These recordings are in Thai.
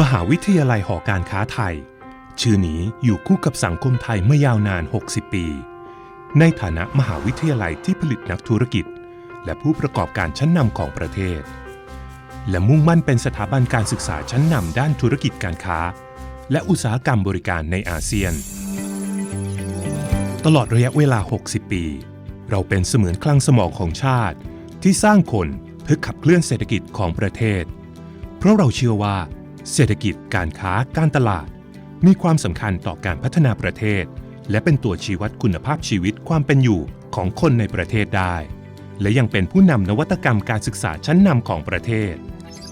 มหาวิทยาลัยหอการค้าไทย ชื่อนี้อยู่คู่กับสังคมไทยมายาวนาน 60 ปี ในฐานะมหาวิทยาลัยที่ผลิตนักธุรกิจ และผู้ประกอบการชั้นนำของประเทศ และมุ่งมั่นเป็นสถาบันการศึกษาชั้นนำด้านธุรกิจการค้า และอุตสาหกรรมบริการในอาเซียน ตลอดระยะเวลา 60 ปี เราเป็นเสมือนคลังสมองของชาติ ที่สร้างคนเพื่อขับเคลื่อนเศรษฐกิจของประเทศ เพราะเราเชื่อว่า เศรษฐกิจการค้าการตลาด มีความสำคัญต่อการพัฒนาประเทศ และเป็นตัวชี้วัดคุณภาพชีวิตความเป็นอยู่ของคนในประเทศได้ และยังเป็นผู้นำนวัตกรรมการศึกษาชั้นนำของประเทศ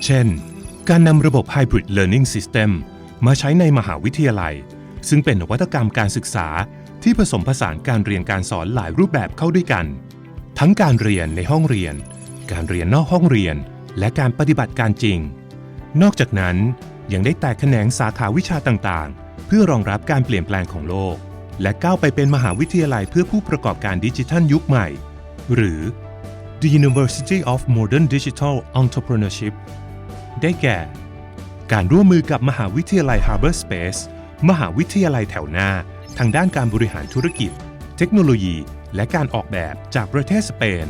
เช่น การนำระบบ Hybrid Learning System มาใช้ในมหาวิทยาลัย ซึ่งเป็นนวัตกรรมการศึกษาที่ผสมผสานการเรียนการสอนหลายรูปแบบเข้าด้วยกัน ทั้งการเรียนในห้องเรียน การเรียนนอกห้องเรียน และการปฏิบัติการจริง นอกจากนั้นยังได้แตกแขนงสาขาวิชาต่างๆ เพื่อรองรับการเปลี่ยนแปลงของโลก และก้าวไปเป็นมหาวิทยาลัยเพื่อผู้ประกอบการดิจิทัลยุคใหม่ หรือ The University of Modern Digital Entrepreneurship ได้แก่ การร่วมมือกับมหาวิทยาลัย Harbor Space มหาวิทยาลัยแถวหน้า ทางด้านการบริหารธุรกิจ เทคโนโลยี และการออกแบบจากประเทศสเปน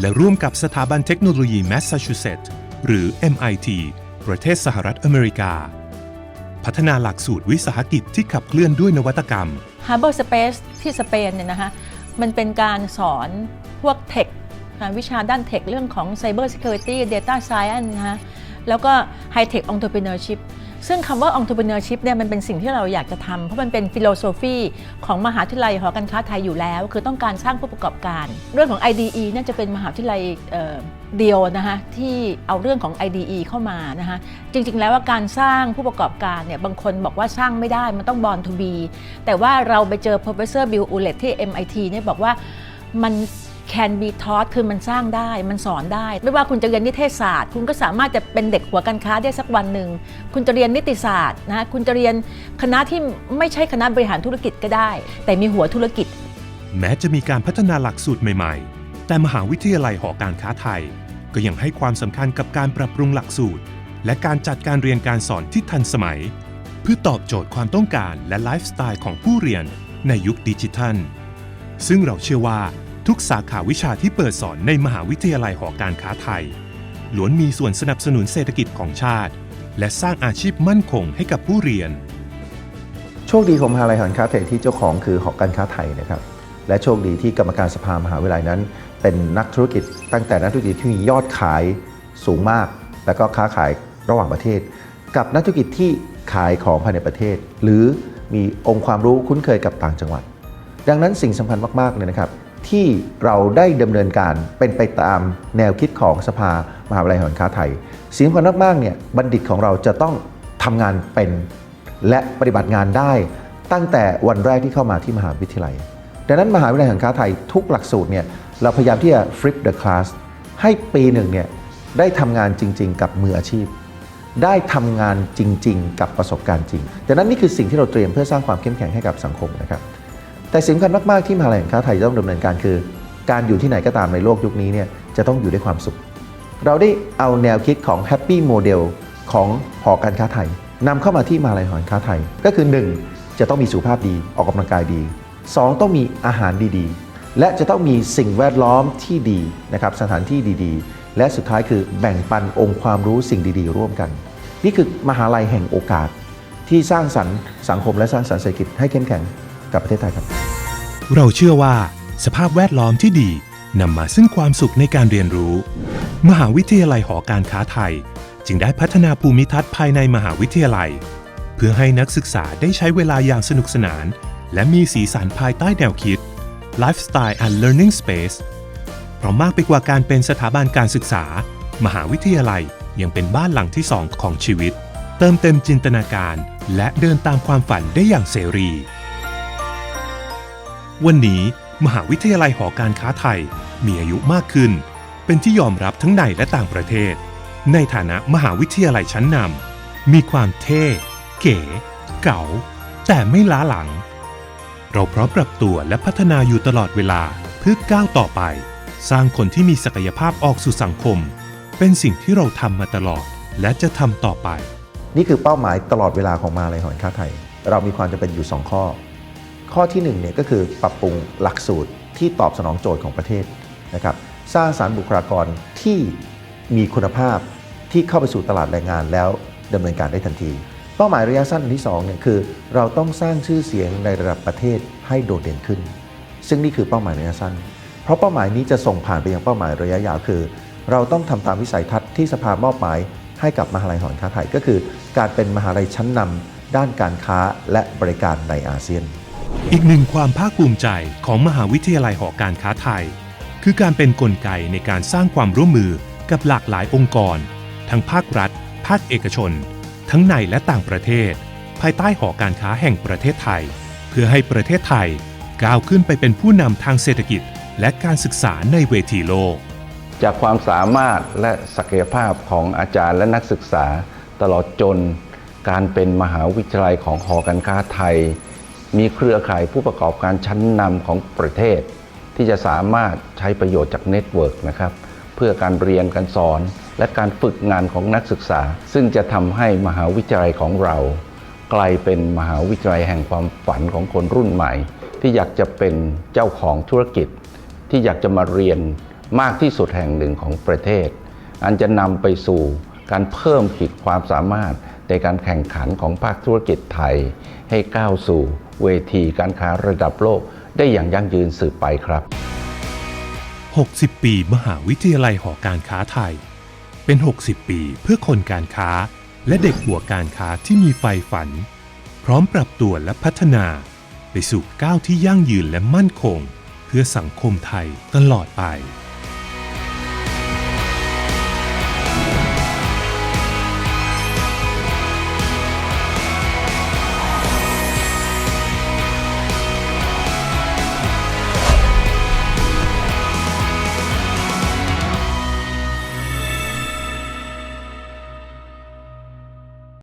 และร่วมกับสถาบันเทคโนโลยีแมสซาชูเซตส์หรือ MIT ประเทศสหรัฐอเมริกา พัฒนาหลักสูตรวิสาหกิจที่ขับเคลื่อนด้วยนวัตกรรม Harbor Space ที่สเปนเนี่ยนะคะมันเป็นการสอนพวกเทควิชาด้านเทคเรื่องของ Cyber Security Data Science นะคะแล้วก็ High Tech Entrepreneurship ซึ่งคำว่า entrepreneurship เนี่ยมันเป็นสิ่งที่เราอยากจะทำเพราะมันเป็นฟิโลโซฟีของมหาวิทยาลัยหอการค้าไทยอยู่แล้ว คือต้องการสร้างผู้ประกอบการ เรื่องของ IDE เนี่ยจะเป็นมหาวิทยาลัยเเดียวนะคะที่เอาเรื่องของ IDE เข้ามานะคะจริงๆ แล้วว่าการสร้างผู้ประกอบการเนี่ยบางคนบอกว่าสร้างไม่ได้มันต้อง born to be แต่ว่าเราไปเจอ professor Bill Ullett ที่ MIT เนี่ยบอกว่ามัน can be taught คือมันสร้างได้มันสอนได้ ไม่ว่าคุณจะเรียนนิเทศศาสตร์ คุณก็สามารถจะเป็นเด็กหัวการค้าได้สักวันหนึ่ง คุณจะเรียนนิติศาสตร์นะคุณจะเรียนคณะที่ไม่ใช่คณะบริหารธุรกิจก็ได้ แต่มีหัวธุรกิจ แม้จะมีการพัฒนาหลักสูตรใหม่ ๆ แต่มหาวิทยาลัยหอการค้าไทย ก็ยังให้ความสำคัญกับการปรับปรุงหลักสูตร และการจัดการเรียนการสอนที่ทันสมัย เพื่อตอบโจทย์ความต้องการและไลฟ์สไตล์ของผู้เรียนในยุคดิจิทัล ซึ่งเราเชื่อว่า ทุกสาขาวิชาที่เปิดสอนในมหาวิทยาลัยหอการค้าไทย ล้วนมีส่วนสนับสนุนเศรษฐกิจของชาติ และสร้างอาชีพมั่นคงให้กับผู้เรียน โชคดีของมหาลัยหอการค้าไทยที่เจ้าของคือหอการค้าไทยนะครับ และโชคดีที่กรรมการสภามหาวิทยาลัยนั้น เป็นนักธุรกิจตั้งแต่นักธุรกิจที่มียอดขายสูงมาก แล้วก็ค้าขายระหว่างประเทศ กับนักธุรกิจที่ขายของภายในประเทศ หรือมีองค์ความรู้คุ้นเคยกับต่างจังหวัด ดังนั้นสิ่งสำคัญมากๆเลยนะครับ ที่เราได้ดำเนินการเป็นไปตามแนวคิดของสภามหาวิทยาลัยหอการค้าไทย สิ่งสำคัญมากๆเนี่ยบัณฑิตของเราจะต้องทำงานเป็นและปฏิบัติงานได้ตั้งแต่วันแรกที่เข้ามาที่มหาวิทยาลัย ดังนั้นมหาวิทยาลัยห่งค้าไทยทุกหลักสูตรเนี่ยเราพยายามที่จะ flip the class ให้ปีหนึ่งเนี่ยได้ทำงานจริง ๆ กับมืออาชีพ ได้ทำงานจริง ๆ กับประสบการณ์จริงดังนั้นนี่คือสิ่งที่เราเตรียมเพื่อสร้างความเข้มแข็งให้กับสังคมนะครับ แต่สิ่งสำคัญมาก ๆ ที่มหาลัยแห่งค้าไทยต้องดำเนินการคือ การอยู่ที่ไหนก็ตามในโลกยุคนี้เนี่ยจะต้องอยู่ด้วยความสุข เราได้เอาแนวคิดของ Happy Model ของหอการค้าไทยนำเข้ามาที่มหาลัยหอการค้าไทย ก็คือ 1. จะต้องมีสุขภาพดีออกกำลังกายดี 2. ต้องมีอาหารดีๆ และจะต้องมีสิ่งแวดล้อมที่ดีนะครับสถานที่ดีๆ และสุดท้ายคือแบ่งปันองค์ความรู้สิ่งดีๆ ร่วมกัน นี่คือมหาลัยแห่งโอกาสที่สร้างสรรค์สังคมและสร้างสรรค์เศรษฐกิจให้เข้มแข็ง กับประเทศไทยครับ เราเชื่อว่าสภาพแวดล้อมที่ดีนำมาซึ่งความสุขในการเรียนรู้ มหาวิทยาลัยหอการค้าไทย จึงได้พัฒนาภูมิทัศน์ภายในมหาวิทยาลัย เพื่อให้นักศึกษาได้ใช้เวลาอย่างสนุกสนาน และมีสีสันภายใต้แนวคิด Lifestyle and Learning Space เพราะมากไปกว่าการเป็นสถาบันการศึกษา มหาวิทยาลัยยังเป็นบ้านหลังที่สองของชีวิต เติมเต็มจินตนาการ และเดินตามความฝันได้อย่างเสรี วันนี้มหาวิทยาลัยหอการค้าไทยมีอายุมากขึ้น เป็นที่ยอมรับทั้งในและต่างประเทศ ในฐานะมหาวิทยาลัยชั้นนำมีความเท่ เก๋ เก๋า แต่ไม่ล้าหลัง เราพร้อมปรับตัวและพัฒนาอยู่ตลอดเวลาเพื่อก้าวต่อไป สร้างคนที่มีศักยภาพออกสู่สังคม เป็นสิ่งที่เราทำมาตลอดและจะทำต่อไป นี่คือเป้าหมายตลอดเวลาของมหาลัยหอการค้าไทย เรามีความจำเป็นอยู่ 2 ข้อ ข้อที่1เนี่ยก็คือปรับปรุงหลักสูตรที่ตอบสนองโจทย์ของประเทศนะครับสร้างสารรค์บุคลากรที่มีคุณภาพที่เข้าไปสู่ตลาดแรงงานแล้วดำเนินการได้ทันที เป้าหมายระยะสั้นอันที่2เนี่ยคือเราต้องสร้างชื่อเสียงในระดับประเทศให้โดดเด่นขึ้น ซึ่งนี่คือเป้าหมายระยะสั้น เพราะเป้าหมายนี้จะส่งผ่านไปยังเป้าหมายระยะยาวคือ เราต้องทำตามวิสัยทัศน์ที่สภามอบหมายให้กับมหาลัยหอการค้าไทยก็คือ การเป็นมหาลัยชั้นนำด้านการค้าและบริการในอาเซียน อีกหนึ่งความภาคภูมิใจของมหาวิทยาลัยหอการค้าไทย คือการเป็นนกลไกในการสร้างความร่วมมือกับหลากหลายองค์กร ทั้งภาครัฐ ภาคเอกชน ทั้งในและต่างประเทศ ภายใต้หอการค้าแห่งประเทศไทย เพื่อให้ประเทศไทยก้าวขึ้นไปเป็นผู้นำทางเศรษฐกิจ และการศึกษาในเวทีโลก จากความสามารถและศักยภาพของอาจารย์และนักศึกษา ตลอดจนการเป็นมหาวิทยาลัยของหอการค้าไทย มีเครือข่ายผู้ประกอบการชั้นนำของประเทศ ที่จะสามารถใช้ประโยชน์จากเน็ตเวิร์กนะครับเพื่อการเรียนการสอน และการฝึกงานของนักศึกษา ซึ่งจะทำให้มหาวิทยาลัยของเรา กลายเป็นมหาวิทยาลัยแห่งความฝันของคนรุ่นใหม่ ที่อยากจะเป็นเจ้าของธุรกิจ ที่อยากจะมาเรียนมากที่สุดแห่งหนึ่งของประเทศ อันจะนำไปสู่การเพิ่มขีดความสามารถในการแข่งขันของภาคธุรกิจไทยให้ก้าวสู่ เวทีการค้าระดับโลก ได้อย่างยั่งยืนสืบไปครับ 60 ปีมหาวิทยาลัยหอการค้าไทย เป็น 60 ปีเพื่อคนการค้า และเด็กหัวการค้าที่มีไฟฝัน พร้อมปรับตัวและพัฒนา ไปสู่ก้าวที่ยั่งยืนและมั่นคง เพื่อสังคมไทยตลอดไป